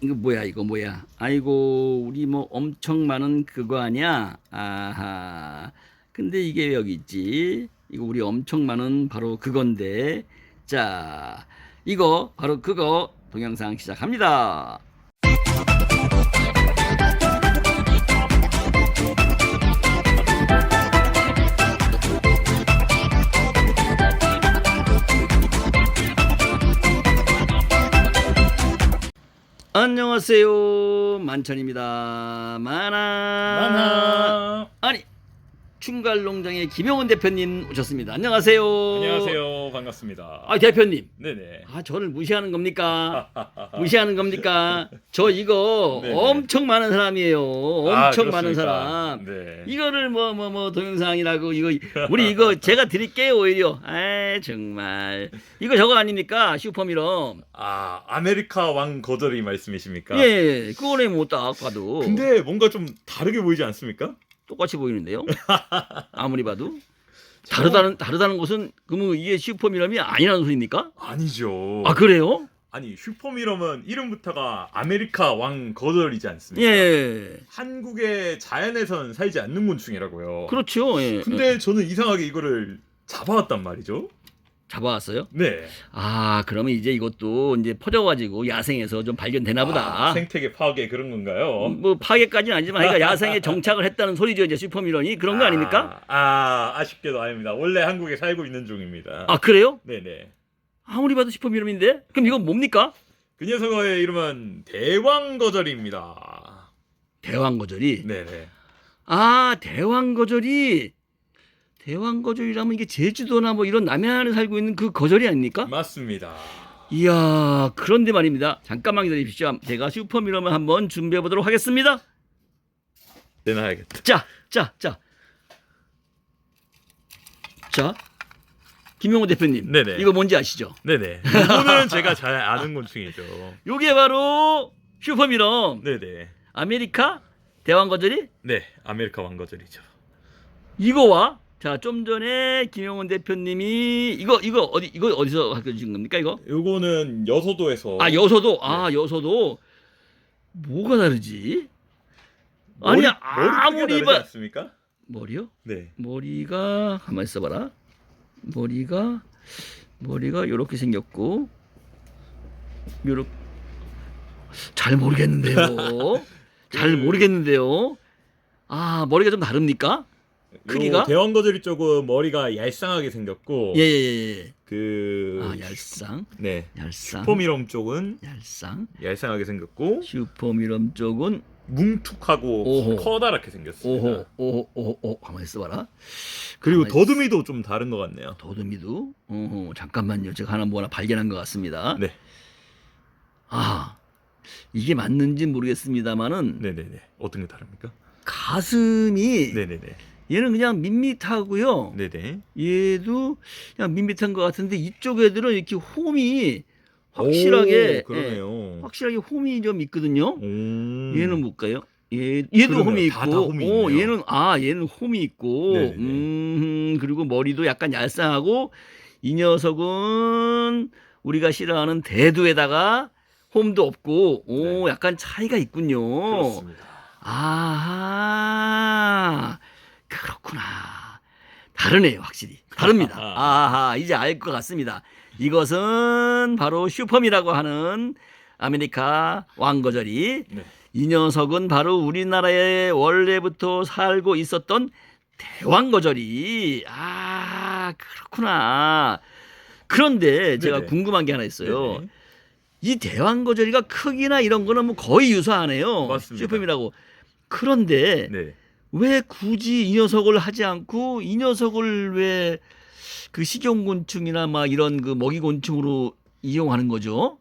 이거 뭐야 이거 뭐야? 아이고 우리 뭐 엄청 많은 그거 아니야? 아하. 근데 이게 왜 여기 있지. 이거 우리 엄청 많은 바로 그건데. 자 이거 바로 그거 동영상 시작합니다 안녕하세요. 만천입니다. 만화 만화. 아니 충갈농장의 김영원 대표님 오셨습니다 안녕하세요 안녕하세요. 반갑습니다. 아 대표님 네네. 아 저를 무시하는 겁니까 무시하는 겁니까 저 이거 네네. 엄청 많은 사람이에요 엄청 아, 많은? 사람 네. 이거를 뭐 뭐뭐 동영상이라고 이거 우리 이거 제가 드릴게요 오히려 아 정말 이거 저거 아닙니까 슈퍼미럼 아 아메리카 왕 거절이 말씀이십니까? 예 그거네 뭐딱 봐도 근데 뭔가 좀 다르게 보이지 않습니까? 똑같이 보이는데요 아무리 봐도 다르다는 다르다는 것은 그러면 이게 슈퍼미럼이 아니라는 소리입니까 아니죠. 아 그래요 아니 슈퍼미럼은 이름부터가 아메리카 왕 거절이지 않습니까? 예 한국의 자연에선 살지 않는 곤충이라고요. 그렇죠 예 근데 저는 이상하게 이거를 잡아왔단 말이죠. 잡아왔어요 네. 아 그러면 이제 이것도 이제 퍼져가지고 야생에서 좀 발견되나 보다 아, 생태계 파괴 그런 건가요? 뭐 파괴까지는 아니지만 그러니까 야생에 정착을 했다는 소리죠 이제 슈퍼미런이 그런 거 아닙니까? 아, 아 아쉽게도 아닙니다. 원래 한국에 살고 있는 종입니다. 아 그래요? 네네. 아무리 봐도 슈퍼미럼인데 그럼 이건 뭡니까? 그 녀석의 이름은 대왕거절입니다. 대왕거절이 네네. 아 대왕거절이 대왕 거절이라면 이게 제주도나 뭐 이런 남해안에 살고 있는 그 거절이 아닙니까? 맞습니다. 이야 그런데 말입니다 잠깐만 기다리십시오 제가 슈퍼미럼을 한번 준비해 보도록 하겠습니다 내놔야겠다. 자 자, 자. 자, 김용호 대표님. 네네. 이거 뭔지 아시죠? 네네. 이거는 제가 잘 아는 곤충이죠. 요게 바로 슈퍼미럼 네네. 아메리카 대왕 거절이 네, 아메리카 왕거절이죠. 이거와 자, 좀 전에 김용훈 대표님이 이거 이거 어디 이거 어디서 갖고 주신 겁니까, 이거? 요거는 여서도에서 아, 여서도. 아, 여서도 뭐가 다르지? 아니, 머리, 아무리 머리 봐- 다르지 않습니까? 머리요? 네. 머리가 가만 있어 봐라. 머리가 머리가 요렇게 생겼고 요렇게 잘 모르겠는데요. 잘 그- 모르겠는데요. 아, 머리가 좀 다릅니까? 크기가? 요 대왕 거절이 조금 머리가 얄쌍하게 생겼고 예, 예, 예. 예. 그 아, 얄쌍. 네. 얄쌍. 슈퍼미럼 쪽은 얄쌍. 얄쌍하게 생겼고 슈퍼미럼 쪽은 뭉툭하고 오호. 커다랗게 생겼습니다. 오호, 오호, 오호, 오호. 가만 있어 봐라. 그리고 가만히 더듬이도 좀 다른 것 같네요. 도드미도 어허, 잠깐만요. 제가 하나 뭐 하나 발견한 것 같습니다. 네. 아, 이게 맞는지 모르겠습니다만은 네네네. 어떤 게 다릅니까? 가슴이 네네네. 얘는 그냥 밋밋하고요. 네네. 얘도 그냥 밋밋한 것 같은데 이쪽 애들은 이렇게 홈이 확실하게 오. 예, 확실하게 홈이 좀 있거든요. 오. 얘는 뭘까요? 얘 얘도 그러네요. 홈이 다, 있고, 다 홈이 어, 있네요. 얘는 아 얘는 홈이 있고, 네네네. 음 그리고 머리도 약간 얄쌍하고 이 녀석은 우리가 싫어하는 대두에다가 홈도 없고, 오 네. 약간 차이가 있군요. 그렇습니다. 아하 그렇구나 다르네요 확실히 다릅니다 아하 이제 알 것 같습니다 이것은 바로 슈퍼미라고 하는 아메리카 왕거절이 네. 이 녀석은 바로 우리나라에 원래부터 살고 있었던 대왕거절이 아 그렇구나 그런데 제가 네네. 궁금한 게 하나 있어요 네네. 이 대왕거절이가 크기나 이런 거는 뭐 거의 유사하네요. 맞습니다. 슈퍼미라고. 그런데 네. 왜 굳이 이 녀석을 하지 않고 이 녀석을 왜 그 식용곤충이나 막 이런 그 먹이곤충으로 이용하는 거죠?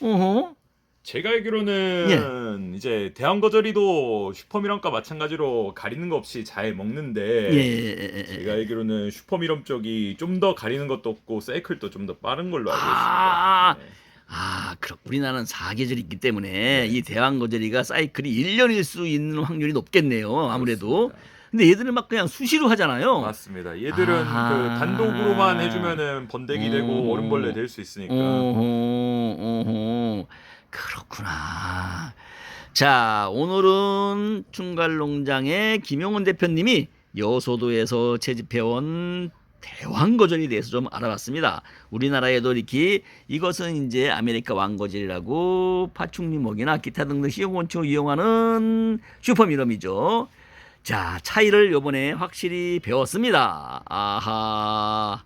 어허. 제가 알기로는 이제 대왕거절이도 슈퍼미럼과 마찬가지로 가리는 거 없이 잘 먹는데 예. 제가 알기로는 슈퍼미럼 쪽이 좀 더 가리는 것도 없고 사이클도 좀 더 빠른 걸로 알고 아. 있습니다. 네. 아, 그렇 우리나라는 사계절이 있기 때문에 네. 이 대왕거절이가 사이클이 1년일 수 있는 확률이 높겠네요. 아무래도. 그렇습니다. 근데 얘들은 막 그냥 수시로 하잖아요. 맞습니다. 얘들은 아하. 그 단독으로만 해주면은 번데기 오. 되고 얼음벌레 될 수 있으니까. 어허, 어허. 그렇구나. 자, 오늘은 충갈농장의 김용훈 대표님이 여소도에서 채집해온 대왕 거절에 대해서 좀 알아봤습니다. 우리나라에도 이렇게 이것은 이제 아메리카 왕거절이라고 파충류목이나 기타 등등 식용곤충을 이용하는 슈퍼미럼이죠. 자, 차이를 요번에 확실히 배웠습니다. 아하.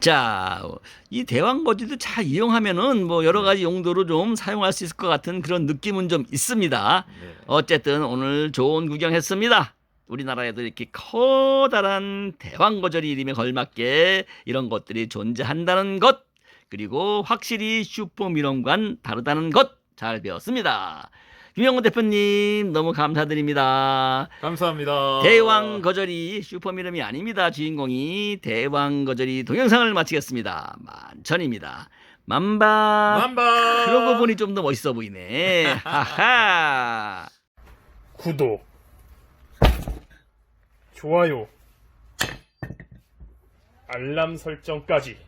자, 이 대왕거지도 잘 이용하면은 뭐 여러 가지 용도로 좀 사용할 수 있을 것 같은 그런 느낌은 좀 있습니다. 네. 어쨌든 오늘 좋은 구경했습니다. 우리나라에도 이렇게 커다란 대왕거절이 이름에 걸맞게 이런 것들이 존재한다는 것 그리고 확실히 슈퍼미런과는 다르다는 것 잘 배웠습니다. 김영훈 대표님 너무 감사드립니다. 감사합니다. 대왕 거절이 슈퍼미름이 아닙니다. 주인공이 대왕 거절이 동영상을 마치겠습니다. 만천입니다. 만바. 만바. 그러고 보니 좀 더 멋있어 보이네. 하하. 구독, 좋아요, 알람 설정까지